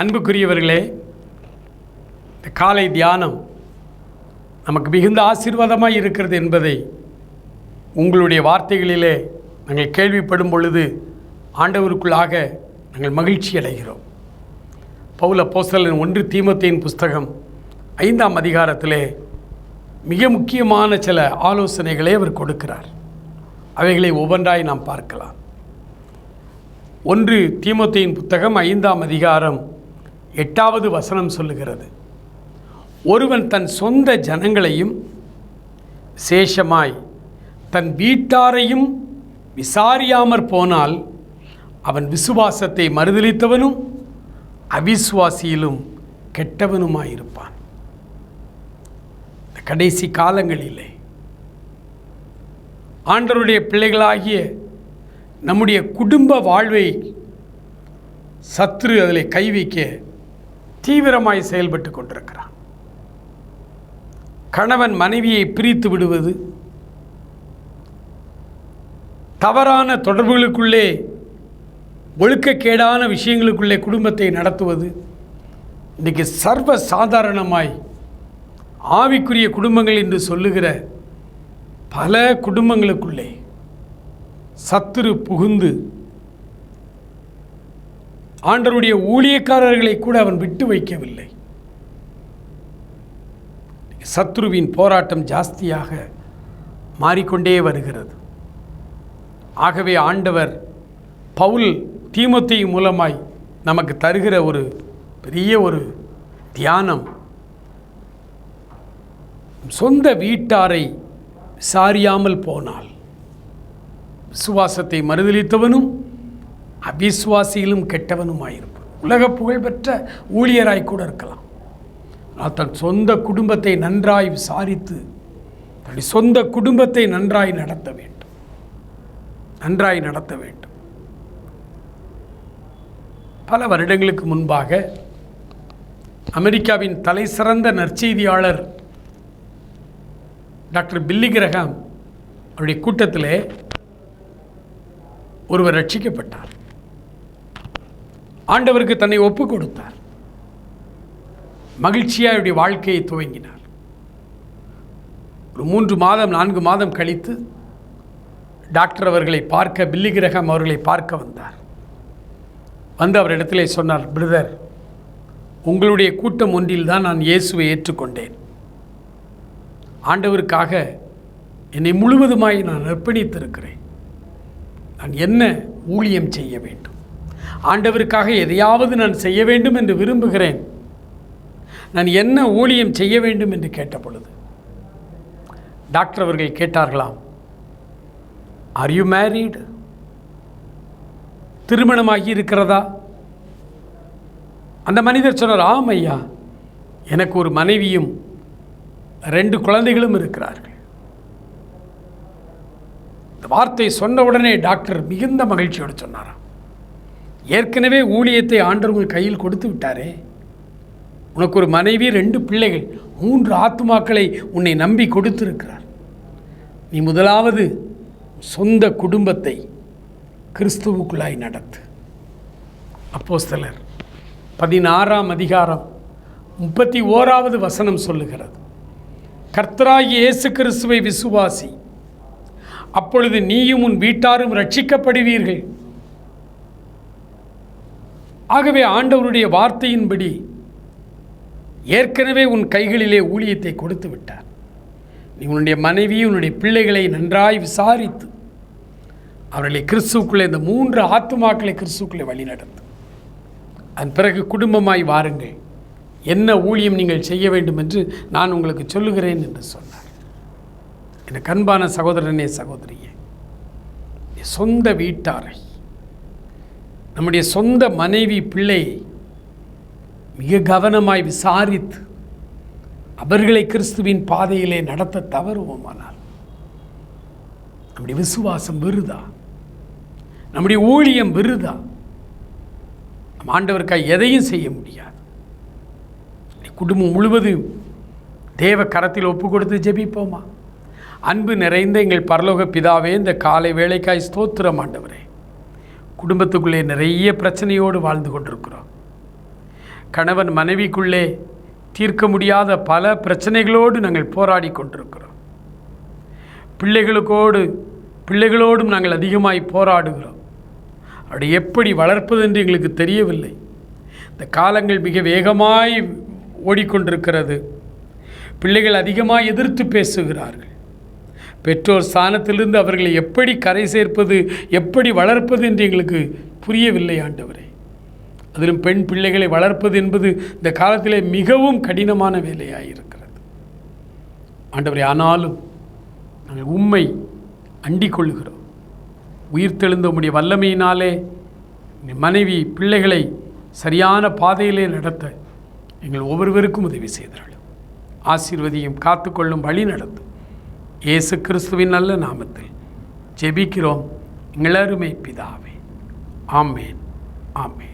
அன்புக்குரியவர்களே இந்த காலை தியானம் நமக்கு மிகுந்த ஆசீர்வாதமாக இருக்கிறது என்பதை உங்களுடைய வார்த்தைகளிலே நாங்கள் கேள்விப்படும் பொழுது ஆண்டவருக்குள்ளாக நாங்கள் மகிழ்ச்சி அடைகிறோம். பவுல போஸ்தலன் ஒன்று தீமத்தையின் புஸ்தகம் ஐந்தாம் அதிகாரத்திலே மிக முக்கியமான சில ஆலோசனைகளை அவர் கொடுக்கிறார். அவைகளை ஒவ்வொன்றாய் நாம் பார்க்கலாம். ஒன்று தீமத்தையின் புத்தகம் ஐந்தாம் அதிகாரம் எட்டாவது வசனம் சொல்லுகிறது. ஒருவன் தன் சொந்த ஜனங்களையும் விசேஷமாய் தன் வீட்டாரையும் விசாரியாமற் போனால் அவன் விசுவாசத்தை மறுதளித்தவனும் அவிசுவாசியிலும் கெட்டவனுமாயிருப்பான். இந்த கடைசி காலங்களிலே ஆண்டவருடைய பிள்ளைகளாகிய நம்முடைய குடும்ப வாழ்வை சத்ரு அதில் கைவிக்க தீவிரமாய் செயல்பட்டு கொண்டிருக்கிறான். கணவன் மனைவியை பிரித்து விடுவது தவறான தொடர்புகளுக்குள்ளே ஒழுக்கக்கேடான விஷயங்களுக்குள்ளே குடும்பத்தை நடத்துவது இன்றைக்கு சர்வ சாதாரணமாய் ஆவிக்குரிய குடும்பங்கள் என்று சொல்லுகிற பல குடும்பங்களுக்குள்ளே சத்துரு புகுந்து ஆண்டருடைய ஊழியக்காரர்களை கூட அவன் விட்டு வைக்கவில்லை. சத்ருவின் போராட்டம் ஜாஸ்தியாக மாறிக்கொண்டே வருகிறது. ஆகவே ஆண்டவர் பவுல் தீமத்தை மூலமாய் நமக்கு தருகிற ஒரு பெரிய ஒரு தியானம். சொந்த வீட்டாரை விசாரியாமல் போனால் விசுவாசத்தை மறுதளித்தவனும் அவிஸ்வாசியிலும் கெட்டவனுமாயிருப்பான் உலக புகழ்பெற்ற ஊழியராய் கூட இருக்கலாம். ஆனால் தன் சொந்த குடும்பத்தை நன்றாய் விசாரித்து தன்னுடைய சொந்த குடும்பத்தை நன்றாய் நடத்த வேண்டும். நன்றாய் நடத்த வேண்டும். பல வருடங்களுக்கு முன்பாக அமெரிக்காவின் தலை சிறந்த நற்செய்தியாளர் டாக்டர் பில்லி கிரகாம் அவருடைய கூட்டத்திலே ஒருவர் ரட்சிக்கப்பட்டார். ஆண்டவருக்கு தன்னை ஒப்பு கொடுத்தார் மகிழ்ச்சியாக அவருடைய வாழ்க்கையை துவங்கினார். ஒரு மூன்று மாதம் நான்கு மாதம் கழித்து டாக்டர் அவர்களை பார்க்க பில்லி கிரகம் அவர்களை பார்க்க வந்தார். வந்து அவரிடத்திலே சொன்னார் பிரதர் உங்களுடைய கூட்டம் ஒன்றில் தான் நான் இயேசுவை ஏற்றுக்கொண்டேன். ஆண்டவருக்காக என்னை முழுவதுமாய் நான் அர்ப்பணித்திருக்கிறேன். நான் என்ன ஊழியம் செய்ய வேண்டும்? ஆண்டவருக்காக எதையாவது நான் செய்ய வேண்டும் என்று விரும்புகிறேன். நான் என்ன ஊழியம் செய்ய வேண்டும் என்று கேட்ட பொழுது டாக்டர் அவர்கள் கேட்டார்களாம் ஆர் யூ மேரீடு திருமணமாகி இருக்கிறதா? அந்த மனிதர் சொன்னார் ஆம் ஐயா எனக்கு ஒரு மனைவியும் ரெண்டு குழந்தைகளும் இருக்கிறார்கள். இந்த வார்த்தை சொன்ன உடனே டாக்டர் மிகுந்த மகிழ்ச்சியோடு சொன்னாராம். ஏற்கனவே ஊழியத்தை ஆண்டவர் கையில் கொடுத்து விட்டாரே. உனக்கு ஒரு மனைவி ரெண்டு பிள்ளைகள் மூன்று ஆத்துமாக்களை உன்னை நம்பி கொடுத்திருக்கிறார். நீ முதலாவது சொந்த குடும்பத்தை கிறிஸ்துவுக்குள்ளாய் நடத்து. அப்போஸ்தலர் பதினாறாம் அதிகாரம் முப்பத்தி ஓராவது வசனம் சொல்லுகிறது. கர்த்தராகி இயேசு கிறிஸ்துவை விசுவாசி அப்பொழுது நீயும் உன் வீட்டாரும் ரட்சிக்கப்படுவீர்கள் ஆகவே ஆண்டவருடைய வார்த்தையின்படி ஏற்கனவே உன் கைகளிலே ஊழியத்தை கொடுத்து விட்டார். நீ உன்னுடைய மனைவி உன்னுடைய பிள்ளைகளை நன்றாய் விசாரித்து அவர்களை கிறிஸ்துக்குள்ளே இந்த மூன்று ஆத்துமாக்களை கிறிஸ்துக்குள்ளே வழிநடத்து. அதன் பிறகு குடும்பமாய் வாருங்கள். என்ன ஊழியம் நீங்கள் செய்ய வேண்டும் என்று நான் உங்களுக்கு சொல்லுகிறேன் என்று சொன்னார். எனக்கு அன்பான சகோதரனே சகோதரியே என் சொந்த வீட்டாரை நம்முடைய சொந்த மனைவி பிள்ளை மிக கவனமாய் விசாரித்து அவர்களை கிறிஸ்துவின் பாதையிலே நடத்த தவறுவோமானால் நம்முடைய விசுவாசம் விருதா நம்முடைய ஊழியம் விருதா நம் ஆண்டவருக்காக எதையும் செய்ய முடியாது. குடும்பம் முழுவதும் தேவ கரத்தில் ஒப்பு கொடுத்து ஜெபிப்போமா? அன்பு நிறைந்த எங்கள் பரலோக பிதாவே இந்த காலை வேலைக்காய் ஸ்தோத்திரம் ஆண்டவரே. குடும்பத்துக்குள்ளே நிறைய பிரச்சனையோடு வாழ்ந்து கொண்டிருக்கிறோம். கணவன் மனைவிக்குள்ளே தீர்க்க முடியாத பல பிரச்சனைகளோடு நாங்கள் போராடி கொண்டிருக்கிறோம். பிள்ளைகளுக்கோடு பிள்ளைகளோடும் நாங்கள் அதிகமாய் போராடுகிறோம். அப்படி எப்படி வளர்ப்பது என்று எங்களுக்கு தெரியவில்லை. இந்த காலங்கள் மிக வேகமாய் ஓடிக்கொண்டிருக்கிறது. பிள்ளைகள் அதிகமாக எதிர்த்து பேசுகிறார்கள். பெற்றோர் ஸ்தானத்திலிருந்து அவர்களை எப்படி கரை சேர்ப்பது எப்படி வளர்ப்பது என்று எங்களுக்கு புரியவில்லை ஆண்டவரே. அதிலும் பெண் பிள்ளைகளை வளர்ப்பது என்பது இந்த காலத்திலே மிகவும் கடினமான வேலையாக இருக்கிறது ஆண்டவரே ஆனாலும் நாங்கள் உண்மை அண்டிக் கொள்கிறோம் உயிர்த்தெழுந்த உம்முடைய வல்லமையினாலே மனைவி பிள்ளைகளை சரியான பாதையிலே நடத்த எங்கள் ஒவ்வொருவருக்கும் உதவி செய்தார்கள். ஆசீர்வதியும் காத்துக்கொள்ளும் வழி நடத்தும். இயேசு கிறிஸ்துவின் நல்ல நாமத்தில் ஜெபிக்கிறோம். இளருமை பிதாவே. ஆமேன். ஆமேன்.